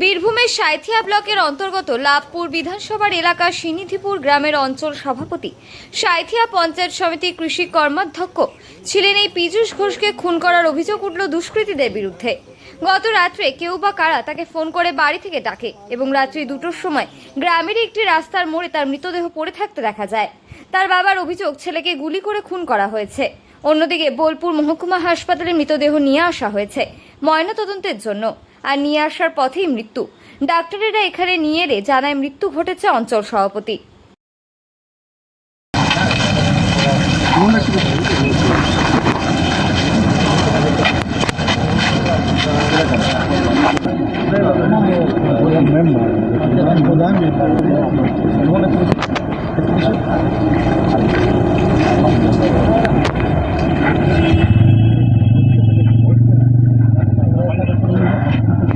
বীরভূমের সাঁইথিয়া ব্লকের অন্তর্গত লাভপুর বিধানসভার এলাকা সিনিধিপুর গ্রামের অঞ্চল সভাপতি সাঁইথিয়া পঞ্চায়েত সমিতি কৃষি কর্মাধ্যক্ষ ছিলেন এই পীযূষ ঘোষকে খুন করার অভিযোগ উঠল দুষ্কৃতীদের বিরুদ্ধে। গত রাত্রে কেউ বা কারা তাকে ফোন করে বাড়ি থেকে ডাকে এবং রাত্রি দুটোর সময় গ্রামের একটি রাস্তার মোড়ে তার মৃতদেহ পড়ে থাকতে দেখা যায়। তার বাবার অভিযোগ ছেলেকে গুলি করে খুন করা হয়েছে। অন্যদিকে বোলপুর মহকুমা হাসপাতালে মৃতদেহ নিয়ে আসা হয়েছে ময়নাতদন্তের জন্য। আর নিয়ে আসার পথেই মৃত্যু। ডাক্তারেরা এখানে নিয়ে এলে জানায় মৃত্যু ঘটেছে অঞ্চল সভাপতি।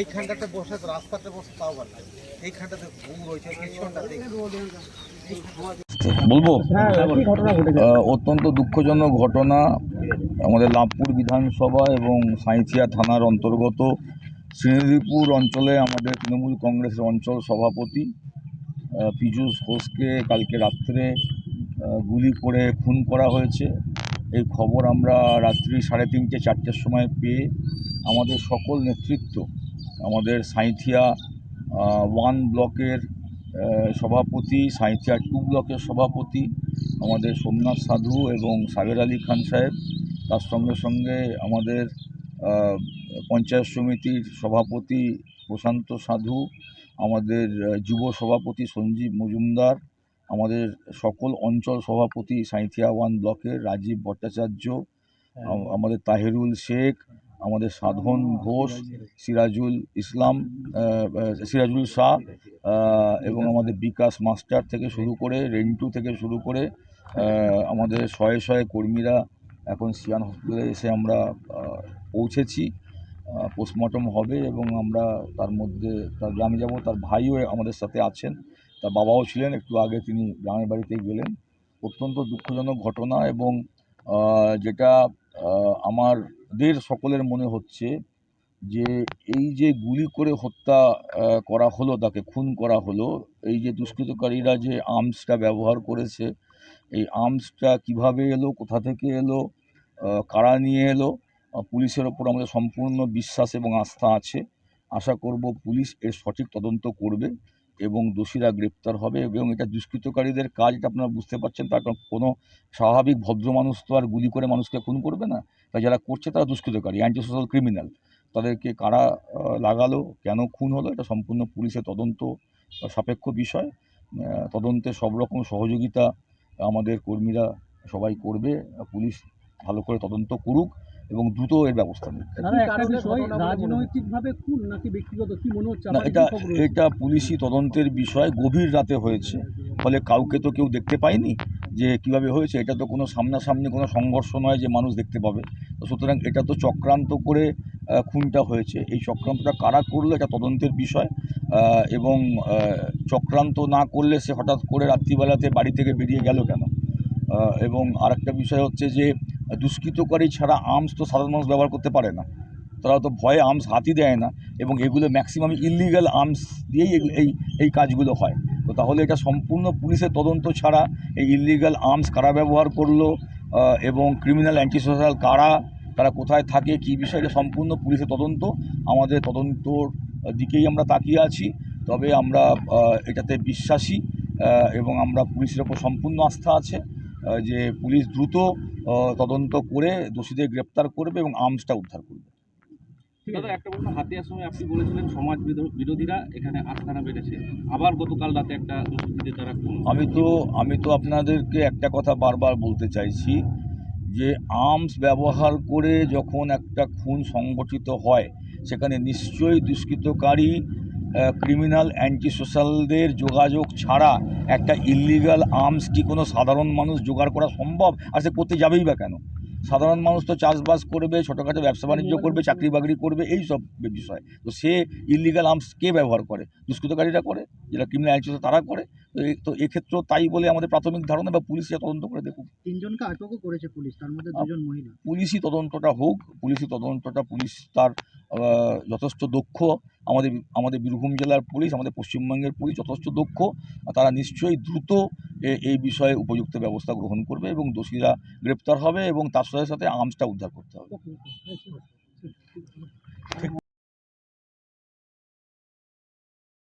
এইখানটাতে বসে রাস্তাতে বসে তাও ভালো এইখানটাতে ঘুম রয়েছে বলব? অত্যন্ত দুঃখজনক ঘটনা আমাদের লাভপুর বিধানসভা এবং সাঁইথিয়া থানার অন্তর্গত শ্রীনিধিপুর অঞ্চলে আমাদের তৃণমূল কংগ্রেসের অঞ্চল সভাপতি পীযূষ ঘোষকে কালকে রাত্রে গুলি করে খুন করা হয়েছে। এই খবর আমরা রাত্রি সাড়ে তিনটে, চারটের সময় পেয়ে আমাদের সকল নেতৃত্ব আমাদের সাঁইথিয়া ওয়ান ব্লকের সভাপতি সাঁইথিয়া টু ব্লকের সভাপতি আমাদের সোমনাথ সাধু এবং সাগের আলী খান সাহেব। তার সঙ্গে সঙ্গে আমাদের পঞ্চায়েত সমিতির সভাপতি প্রশান্ত সাধু আমাদের যুব সভাপতি সঞ্জীব মজুমদার আমাদের সকল অঞ্চল সভাপতি সাঁইথিয়া ওয়ান ব্লকের রাজীব ভট্টাচার্য আমাদের তাহিরুল শেখ আমাদের সাধন ঘোষ, সিরাজুল ইসলাম সিরাজুল শাহ এবং আমাদের বিকাশ মাস্টার থেকে শুরু করে, রেন্টু থেকে শুরু করে আমাদের শয়ে শয়ে কর্মীরা এখন সিয়ান হসপিটালে এসে আমরা পৌঁছেছি। পোস্টমর্টম হবে এবং আমরা তার মধ্যে, তার গ্রামে যাব। তার ভাইও আমাদের সাথে আছেন। তার বাবাও ছিলেন, একটু আগে তিনি গ্রামের বাড়িতে গেলেন। অত্যন্ত দুঃখজনক ঘটনা এবং যেটা আমাদের সকলের মনে হচ্ছে যে এই যে গুলি করে হত্যা করা হলো, তাকে খুন করা হলো, এই যে দুষ্কৃতকারীরা যে আর্মসটা ব্যবহার করেছে, এই আর্মসটা কীভাবে এলো, কোথা থেকে এলো কারা নিয়ে এলো পুলিশের ওপর আমাদের সম্পূর্ণ বিশ্বাস এবং আস্থা আছে। আশা করব পুলিশ এর সঠিক তদন্ত করবে। এবং দোষীরা গ্রেপ্তার হবে এবং এটা দুষ্কৃতকারীদের কাজ, এটা আপনারা বুঝতে পারছেন, তার কারণ কোনো স্বাভাবিক ভদ্র মানুষ তো আর গুলি করে মানুষকে খুন করবে না। তাই যারা করছে তারা দুষ্কৃতকারী অ্যান্টি সোশ্যাল ক্রিমিনাল তাদেরকে কারা লাগালো, কেন খুন হলো, এটা সম্পূর্ণ পুলিশের তদন্ত সাপেক্ষ বিষয়। তদন্তে সব রকম সহযোগিতা আমাদের কর্মীরা সবাই করবে। পুলিশ ভালো করে তদন্ত করুক। এবং দ্রুত এর ব্যবস্থা নিক দাদা একটা বিষয় রাজনৈতিকভাবে খুন নাকি ব্যক্তিগত? কি মনে হচ্ছে? না এটা? এটা পুলিশি তদন্তের বিষয় গভীর রাতে হয়েছে। ফলে কাউকে তো কেউ দেখতে পায়নি যে কীভাবে হয়েছে। এটা তো কোনো সামনাসামনি কোনো সংঘর্ষ নয় যে মানুষ দেখতে পাবে। তো সুতরাং এটা তো চক্রান্ত করে খুনটা হয়েছে। এই চক্রান্তটা কারা করল এটা তদন্তের বিষয় এবং চক্রান্ত না করলে সে হঠাৎ করে রাত্রিবেলাতে বাড়ি থেকে বেরিয়ে গেল কেন? এবং আরেকটা বিষয় হচ্ছে যে দুষ্কৃতকারী ছাড়া আর্মস তো সাধারণ মানুষ ব্যবহার করতে পারে না। তারা তো ভয়ে আর্মস হাতি দেয় না এবং এগুলো ম্যাক্সিমাম ইলিগাল আর্মস দিয়েই এই এই কাজগুলো হয়। তো তাহলে এটা সম্পূর্ণ পুলিশের তদন্ত ছাড়া এই ইলিগাল আর্মস কারা ব্যবহার করল এবং ক্রিমিনাল অ্যান্টি সোশ্যাল কারা, তারা কোথায় থাকে, কী বিষয়, এটা সম্পূর্ণ পুলিশের তদন্ত। আমাদের তদন্তর দিকেই আমরা তাকিয়ে আছি। তবে আমরা এটাতে বিশ্বাসী এবং আমরা পুলিশের ওপর সম্পূর্ণ আস্থা আছে। যে পুলিশ দ্রুত তদন্ত করে দোষীদের গ্রেপ্তার করবে এবং আর্মসটা উদ্ধার করবে। দাদা একটা প্রশ্ন। হাতিয়ার সময় আপনি বলেছিলেন সমাজ বিরো- বিরোধীরা এখানে আস্থানা বেড়েছে। আবার গতকাল রাতে একটা দুষ্কৃতীদের দ্বারা আমি তো আমি তো আপনাদেরকে একটা কথা বারবার বলতে চাইছি যে আর্মস ব্যবহার করে যখন একটা খুন সংগঠিত হয় সেখানে নিশ্চয়ই দুষ্কৃতকারী ক্রিমিনাল অ্যান্টি সোশ্যালদের যোগাযোগ ছাড়া একটা ইলিগাল আর্মস কি কোনো সাধারণ মানুষ জোগাড় করা সম্ভব? আর সে করতে যাবেই বা কেন? সাধারণ মানুষ তো চাষবাস করবে ছোটোখাটো ব্যবসা বাণিজ্য করবে চাকরি বাকরি করবে এই সব বিষয়। তো সে ইলিগাল আর্মস কে ব্যবহার করে? দুষ্কৃতকারীরা করে? যেটা ক্রিমিনাল আইন তারা করে? তো এই- তো এক্ষেত্রেও তাই বলে আমাদের প্রাথমিক ধারণা বা পুলিশ তদন্ত করে দেখুক। তিনজনকে আটকও করেছে পুলিশ তার মধ্যে দুজন মহিলা। পুলিশই তদন্তটা হোক পুলিশি তদন্তটা পুলিশ তার যথেষ্ট দক্ষ। আমাদের আমাদের বীরভূম জেলার পুলিশ আমাদের পশ্চিমবঙ্গের পুলিশ যথেষ্ট দক্ষ। তারা নিশ্চয়ই দ্রুত এ- এই বিষয়ে উপযুক্ত ব্যবস্থা গ্রহণ করবে এবং দোষীরা গ্রেপ্তার হবে এবং তার সাথে সাথে আর্মসটা উদ্ধার করতে হবে।